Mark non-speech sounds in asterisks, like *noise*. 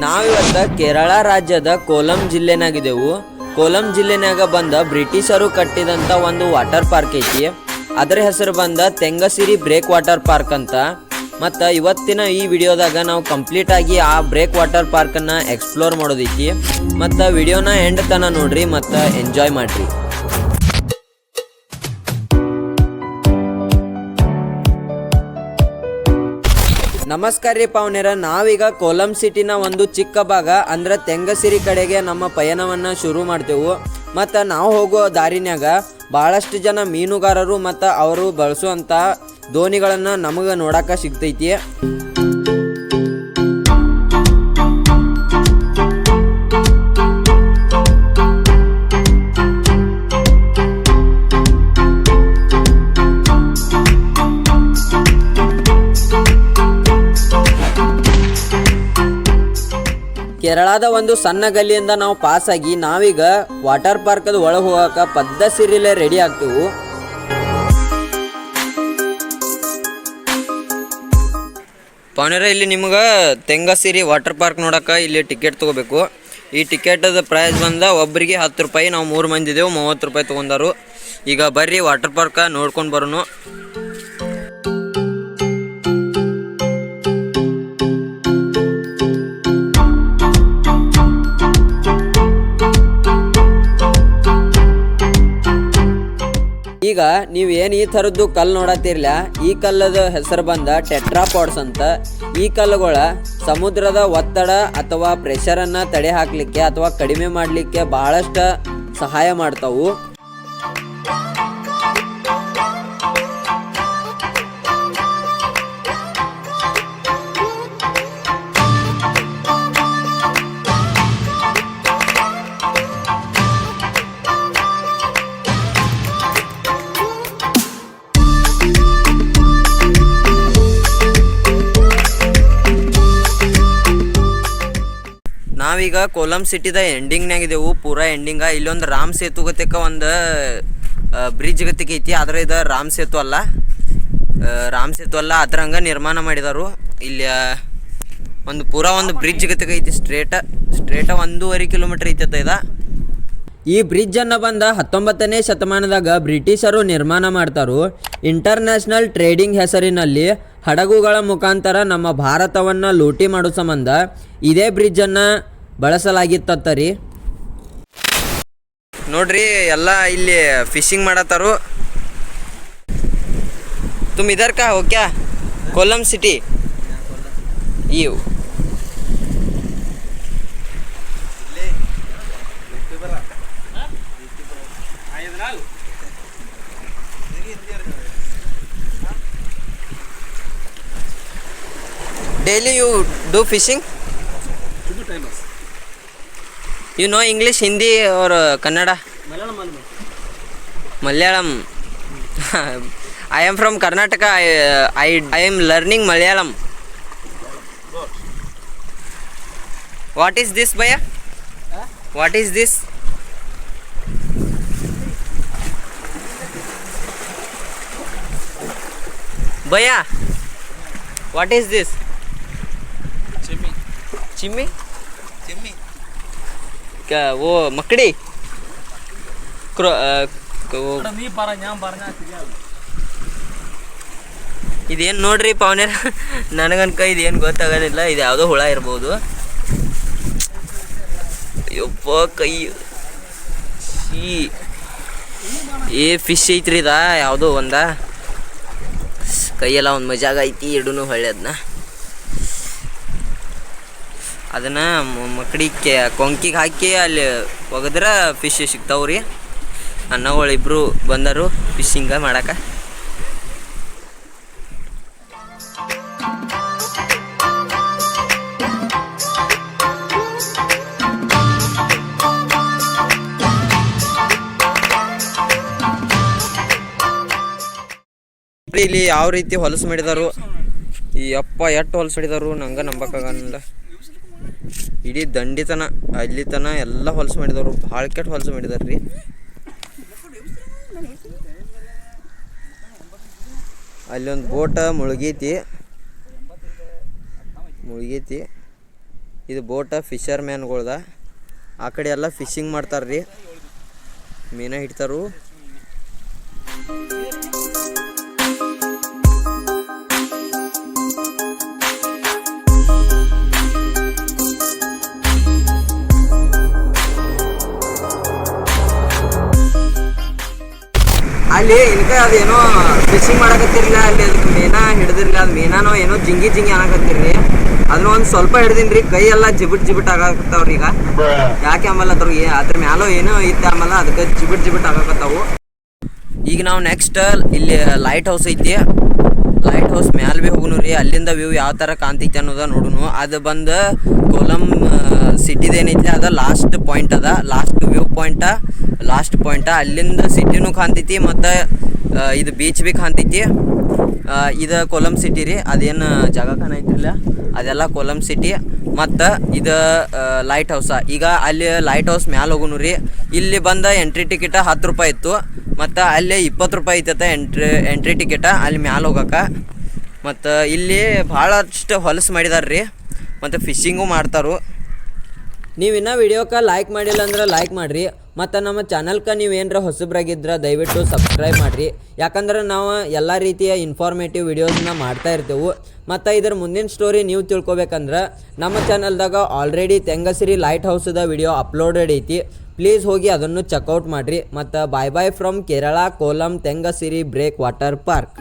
ನಾವಿವತ್ತ ಕೇರಳ ರಾಜ್ಯದ ಕೋಲಂ ಜಿಲ್ಲೆನಾಗಿದ್ದೆವು. ಕೋಲಂ ಜಿಲ್ಲೆನಾಗ ಬಂದ ಬ್ರಿಟಿಷರು ಕಟ್ಟಿದಂತ ಒಂದು ವಾಟರ್ ಪಾರ್ಕ್ ಐತಿ. ಅದರ ಹೆಸರು ಬಂದ ತೆಂಗಸಿರಿ ಬ್ರೇಕ್ ವಾಟರ್ ಪಾರ್ಕ್ ಅಂತ. ಮತ್ತು ಇವತ್ತಿನ ಈ ವಿಡಿಯೋದಾಗ ನಾವು ಕಂಪ್ಲೀಟ್ ಆಗಿ ಆ ಬ್ರೇಕ್ ವಾಟರ್ ಪಾರ್ಕನ್ನು ಎಕ್ಸ್ಪ್ಲೋರ್ ಮಾಡೋದೈತಿ. ಮತ್ತು ವಿಡಿಯೋನ ಎಂಡ್ ತನ ನೋಡ್ರಿ ಮತ್ತು ಎಂಜಾಯ್ ಮಾಡ್ರಿ. ನಮಸ್ಕಾರ ರೀ ಪಾವನೇರ. ನಾವೀಗ ಕೋಲಂ ಸಿಟಿನ ಒಂದು ಚಿಕ್ಕ ಭಾಗ, ಅಂದ್ರೆ ತೆಂಗಸಿರಿ ಕಡೆಗೆ ನಮ್ಮ ಪಯಣವನ್ನ ಶುರು ಮಾಡ್ತೇವೆ. ಮತ್ತು ನಾವು ಹೋಗೋ ದಾರಿನ್ಯಾಗ ಭಾಳಷ್ಟು ಜನ ಮೀನುಗಾರರು ಮತ್ತು ಅವರು ಬಳಸುವಂಥ ದೋಣಿಗಳನ್ನು ನಮಗೆ ನೋಡಕ್ಕೆ ಸಿಗ್ತೈತಿ. ಕೇರಳದ ಒಂದು ಸಣ್ಣ ಗಲ್ಲಿಯಿಂದ ನಾವು ಪಾಸ್ ಆಗಿ ನಾವೀಗ ವಾಟರ್ ಪಾರ್ಕದ ಒಳಗೆ ಪದ್ದ ಸಿರಿಲೆ ರೆಡಿ ಆಗ್ತೀವಿ. ಪವನರ ಇಲ್ಲಿ ನಿಮ್ಗೆ ತೆಂಗಸಿರಿ ವಾಟರ್ ಪಾರ್ಕ್ ನೋಡಕ ಇಲ್ಲಿ ಟಿಕೆಟ್ ತಗೋಬೇಕು. ಈ ಟಿಕೆಟದ ಪ್ರೈಸ್ ಬಂದ ಒಬ್ಬರಿಗೆ ಹತ್ತು ರೂಪಾಯಿ, ನಾವು ಮೂರು ಮಂದಿ ಇದೇವು ಮೂವತ್ತು ರೂಪಾಯಿ ತೊಗೊಂಡಾರು. ಈಗ ಬರ್ರಿ ವಾಟರ್ ಪಾರ್ಕ ನೋಡ್ಕೊಂಡು ಬರೋನು. ನೀವು ಏನು ಈ ಥರದ್ದು ಕಲ್ಲು ನೋಡತ್ತಿರ್ಲ ಈ ಕಲ್ಲದ ಹೆಸರು ಬಂದ ಟೆಟ್ರಾಪಾಡ್ಸ್ ಅಂತ. ಈ ಕಲ್ಲುಗಳ ಸಮುದ್ರದ ಒತ್ತಡ ಅಥವಾ ಪ್ರೆಷರನ್ನು ತಡೆ ಹಾಕಲಿಕ್ಕೆ ಅಥವಾ ಕಡಿಮೆ ಮಾಡಲಿಕ್ಕೆ ಬಹಳಷ್ಟು ಸಹಾಯ ಮಾಡ್ತಾವು. ನಾವೀಗ ಕೋಲಂ ಸಿಟಿದ ಎಂಡಿಂಗ್ನಾಗ ಇದೆವು. ಪೂರಾ ಎಂಡಿಂಗ ಇಲ್ಲೊಂದು ರಾಮ್ ಸೇತು ಗತಿಕ ಒಂದು ಬ್ರಿಡ್ಜ್ ಗತಿಕ ಐತಿ. ಆದ್ರೆ ಇದು ರಾಮ್ ಸೇತು ಅಲ್ಲ. ರಾಮ್ ಸೇತು ಅಲ್ಲ. ಅದ್ರ ಹಂಗ ನಿರ್ಮಾಣ ಮಾಡಿದಾರು. ಇಲ್ಲಿ ಒಂದು ಪೂರ ಒಂದು ಬ್ರಿಡ್ಜ್ ಗತಿಕ ಐತಿ. ಸ್ಟ್ರೇಟ್ ಸ್ಟ್ರೇಟ್ ಒಂದೂವರೆ ಕಿಲೋಮೀಟರ್ ಐತಿ ಅತ್ತ ಇದ. ಈ ಬ್ರಿಡ್ಜ್ ಅನ್ನ ಬಂದ ಹತ್ತೊಂಬತ್ತನೇ ಶತಮಾನದಾಗ ಬ್ರಿಟಿಷರು ನಿರ್ಮಾಣ ಮಾಡ್ತಾರು. ಇಂಟರ್ನ್ಯಾಷನಲ್ ಟ್ರೇಡಿಂಗ್ ಹೆಸರಿನಲ್ಲಿ ಹಡಗುಗಳ ಮುಖಾಂತರ ನಮ್ಮ ಭಾರತವನ್ನ ಲೂಟಿ ಮಾಡೋ ಸಂಬಂಧ ಇದೇ ಬ್ರಿಡ್ಜ್ ಬಳಸಲಾಗಿತ್ತ ರೀ ನೋಡ್ರಿ, ಎಲ್ಲ ಇಲ್ಲಿ ಫಿಶಿಂಗ್ ಮಾಡತ್ತಾರು. ತುಮ್ ಇದರ್ಕ ಓಕೆ ಕೊಲ್ಲಂ ಸಿಟಿ ಇವು. Daily you do fishing know you know English Hindi और Kannada Malayalam I am from Karnataka I I am learning Malayalam what is this भैया व्हाट इज़ दिस भैया व्हाट इज़ दिस चिमी चिमी ಓ മക്കടി ಇದೇನು ನೋಡ್ರಿ ಪವನೇರ್? *laughs* ನನಗನ್ಕ ಇದೇನು ಗೊತ್ತಾಗಲಿಲ್ಲ ಇದು ಯಾವುದೋ ಹುಳ ಇರ್ಬೋದು. ಯಪ್ಪ ಕೈ. ಏ ಫಿಶ್ ಐತ್ರಿ ಇದಾ ಯಾವುದೋ ಒಂದ. ಕೈಯೆಲ್ಲ ಒಂದು ಮಜಾಗೈತಿ ಹೊಳ್ಳೆ ಅದನ್ನ ಅದನ್ನ ಮಕ್ಕಡಿ ಕೊಂಕಿಗೆ ಹಾಕಿ ಅಲ್ಲಿ ಒಗೆದ್ರೆ ಫಿಶ್ ಸಿಗ್ತಾವ್ರಿ ಅಣ್ಣಗಳು ಇಬ್ಬರು ಬಂದರು ಫಿಶಿಂಗ ಮಾಡಕ್ಕೆ ಇಲ್ಲಿ ಯಾವ ರೀತಿ ಹೊಲಸು ಮಾಡಿದಾರು? ಈ ಅಪ್ಪ ಎಷ್ಟು ಹೊಲಸು ಮಾಡಿದಾರು ನಂಗೆ ನಂಬಕ್ಕಾಗಲ್ಲ ಇಡೀ ದಂಡಿತನ ಅಲ್ಲಿ ತನ ಎಲ್ಲ ಹೊಲಸು ಮಾಡಿದವರು. ಭಾಳ ಕೆಟ್ಟ ಹೊಲಸು ಮಾಡಿದಾರೆ ರೀ ಅಲ್ಲೊಂದು ಬೋಟ ಮುಳುಗೈತಿ. ಮುಳುಗೈತಿ. ಇದು ಬೋಟ ಫಿಶರ್ ಮ್ಯಾನ್ಗಳ್ದ ಆ ಕಡೆ ಎಲ್ಲ ಫಿಶಿಂಗ್ ಮಾಡ್ತಾರ್ರಿ. ಮೀನ ಹಿಡ್ತಾರು. ಅಲ್ಲಿ ಇನ್ಕ ಅದೇನೋ ಫಿಶಿಂಗ್ ಮಾಡಕತ್ತಿರ್ಲಿಲ್ಲ, ಅಲ್ಲಿ ಅದಕ್ಕೆ ಮೀನಾ ಹಿಡ್ದಿರ್ಲಿಲ್ಲ, ಅದು ಮೀನಾನೋ ಏನೋ ಜಿಂಗಿ ಜಿಂಗಿ ಅನ್ನಕತ್ತಿರ್ರಿ ಅದನ್ನ ಒಂದು ಸ್ವಲ್ಪ ಹಿಡ್ದಿನ್ರಿ, ಕೈ ಎಲ್ಲ ಜಿಬಿಟ್ ಜಿಬಿಟ್ ಆಗಾಕತ್ತವ್ರಿ ಈಗ. ಯಾಕೆ ಆಮೇಲೆ ಅದ್ರ ಅದ್ರ ಮ್ಯಾಲೋ ಏನೋ ಐತೆ ಆಮೇಲೆ ಅದಕ್ಕೆ ಜಿಬಿಟ್ ಜಿಬಿಟ್ ಆಗಾಕತ್ತಾವು. ಈಗ ನಾವು ನೆಕ್ಸ್ಟ್ ಇಲ್ಲಿ ಲೈಟ್ ಹೌಸ್ ಐತಿ. ಲೈಟ್ ಹೌಸ್ ಮ್ಯಾಲ ಭೀ ಹೋಗುನು ರೀ, ಅಲ್ಲಿಂದ ವ್ಯೂ ಯಾವ ಥರ ಕಾಣ್ತೈತಿ ಅನ್ನೋದ ನೋಡುನು. ಅದು ಬಂದು ಕೋಲಂ ಸಿಟಿದೇನೈತಿ ಅದ ಲಾಸ್ಟ್ ಪಾಯಿಂಟ್ ಅದ. Last view point last point. ಅಲ್ಲಿಂದ ಸಿಟಿನೂ ಕಾಣ್ತೈತಿ ಮತ್ತು ಇದು ಬೀಚ್ ಭೀ ಕಾಣ್ತೈತಿ. ಇದು ಕೊಲಂ ಸಿಟಿ ರೀ. ಅದೇನು ಜಾಗ ಕಾಣೈತಿಲ್ಲ ಅದೆಲ್ಲ ಕೊಲಂ ಸಿಟಿ ಮತ್ತು ಇದು ಲೈಟ್ ಹೌಸ ಈಗ ಅಲ್ಲಿ ಲೈಟ್ ಹೌಸ್ ಮ್ಯಾಲ ಹೋಗುನು ರೀ. ಇಲ್ಲಿ ಬಂದ ಎಂಟ್ರಿ ಟಿಕೆಟ್ ಹತ್ತು ರೂಪಾಯಿ ಇತ್ತು. ಮತ್ತು ಅಲ್ಲಿ ಇಪ್ಪತ್ತು ರೂಪಾಯಿ ಐತತ್ತ ಎಂಟ್ರಿ ಎಂಟ್ರಿ ಟಿಕೆಟ ಅಲ್ಲಿ ಮ್ಯಾಲ ಹೋಗಕ್ಕೆ ಮತ್ತು ಇಲ್ಲಿ ಭಾಳಷ್ಟು ಹೊಲಸು ಮಾಡಿದಾರೆ ರೀ. ಮತ್ತು ಫಿಶಿಂಗು ಮಾಡ್ತಾರು. ನೀವು ಇನ್ನೂ ವಿಡಿಯೋಕ್ಕೆ ಲೈಕ್ ಮಾಡಿಲ್ಲ ಅಂದ್ರೆ ಲೈಕ್ ಮಾಡಿರಿ. ಮತ್ತು ನಮ್ಮ ಚಾನಲ್ಗೆ ನೀವು ಏನರ ಹೊಸಬ್ರಾಗಿದ್ರೆ ದಯವಿಟ್ಟು ಸಬ್ಸ್ಕ್ರೈಬ್ ಮಾಡಿರಿ. ಯಾಕಂದ್ರೆ ನಾವು ಎಲ್ಲ ರೀತಿಯ ಇನ್ಫಾರ್ಮೇಟಿವ್ ವಿಡಿಯೋಸ್ನ ಮಾಡ್ತಾ ಇರ್ತೇವೆ. ಮತ್ತು ಇದರ ಮುಂದಿನ ಸ್ಟೋರಿ ನೀವು ತಿಳ್ಕೊಬೇಕಂದ್ರೆ ನಮ್ಮ ಚಾನಲ್ದಾಗ ಆಲ್ರೆಡಿ ತೆಂಗಸಿರಿ ಲೈಟ್ ಹೌಸದ ವಿಡಿಯೋ ಅಪ್ಲೋಡೆಡ್ ಐತಿ. ಪ್ಲೀಸ್ ಹೋಗಿ ಅದನ್ನು ಚೆಕ್ಔಟ್ ಮಾಡಿರಿ. ಮತ್ತು bye bye from Kerala Kollam Thangassery breakwater park